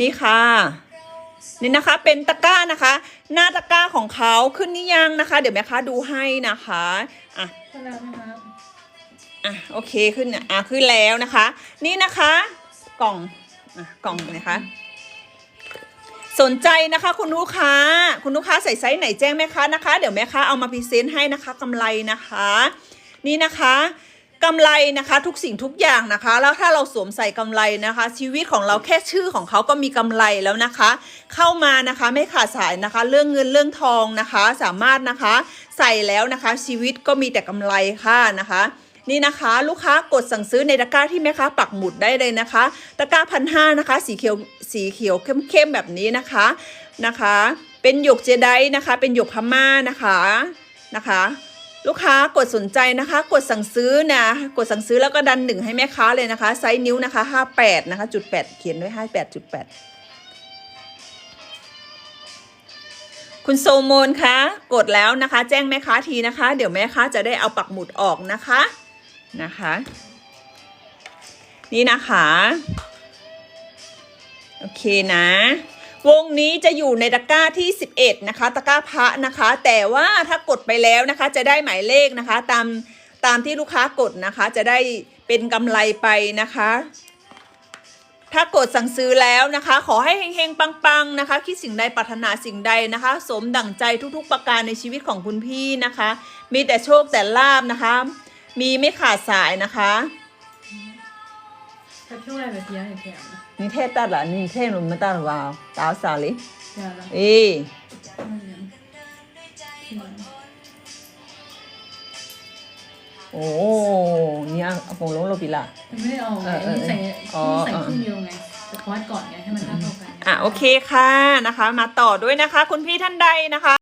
นี่ค่ะ นี่นะคะเป็นตะกร้านะคะ หน้าตะกร้าของเขาขึ้นนี่ยังนะคะ เดี๋ยวแม่ค้าดูให้นะคะอะอะโอเคขึ้นอะอะขึ้นแล้วนะคะ นี่นะคะกล่องอะกล่องนะคะสนใจนะคะคุณลูกค้า คุณลูกค้าใส่ไซส์ไหนแจ้งแม่ค้านะคะ เดี๋ยวแม่ค้าเอามาพรีเซนต์ให้นะคะกำไรนะคะ นี่นะคะ กำไรนะคะทุกสิ่งทุกอย่างนะคะ แล้วถ้าเราสวมใส่กำไรนะคะ ชีวิตของเราแค่ชื่อของเขาก็มีกำไรแล้วนะคะ เข้ามานะคะไม่ขาดสายนะคะ เรื่องเงินเรื่องทองนะคะ สามารถนะคะ ใส่แล้วนะคะ ชีวิตก็มีแต่กำไรค่ะนะคะนี่นะคะลูกค้ากดสั่งซื้อในตะกร้าที่แม่ค้าปักหมุดได้เลยนะคะตะกร้าพันห้านะคะ สีเขียวสีเขียวเข้มๆแบบนี้นะคะนะคะ เป็นหยกเจไดนะคะ เป็นหยกพม่านะคะนะคะ ลูกค้ากดสนใจนะคะ กดสั่งซื้อนะ กดสั่งซื้อแล้วก็ดันหนึ่งให้แม่ค้าเลยนะคะ ไซส์นิ้วนะคะ58นะคะจุด8เขียนด้วย58จุด8คุณโซโมนคะกดแล้วนะคะ แจ้งแม่ค้าทีนะคะ เดี๋ยวแม่ค้าจะได้เอาปักหมุดออกนะคะนะคะ นี่นะคะ โอเคนะ วงนี้จะอยู่ในตะกร้าที่ 11 นะคะ ตะกร้าพระนะคะ แต่ว่าถ้ากดไปแล้วนะคะ จะได้หมายเลขนะคะ ตามตามที่ลูกค้ากดนะคะ จะได้เป็นกำไรไปนะคะ ถ้ากดสั่งซื้อแล้วนะคะ ขอให้เฮงๆ ปังๆนะคะ คิดสิ่งใดปรารถนาสิ่งใดนะคะ สมดั่งใจทุกๆประการในชีวิตของคุณพี่นะคะ มีแต่โชคแต่ลาบนะคะ มีไม่ขาดสายนะคะ ကပြုတ်လိုက်ပဲတရားနေဖြစ်ရမှာနင်ထဲတတ်လားနင်ထဲလို့မတတ်တော့ပါဘူးဒါစာလေးအေးโอ้เนี่ยအကုန်လုံးလုပ်ပြီလားဒီမင်းအောင်အဲ့ဒီဆိုင်ရဲ့ဆိုင်ခုမျိုးไงสปอร์ตก่อนไงให้มันน่าตกกันอะโอเคค่ะนะคะ มาต่อด้วยนะคะ คุณพี่ท่านใดนะคะ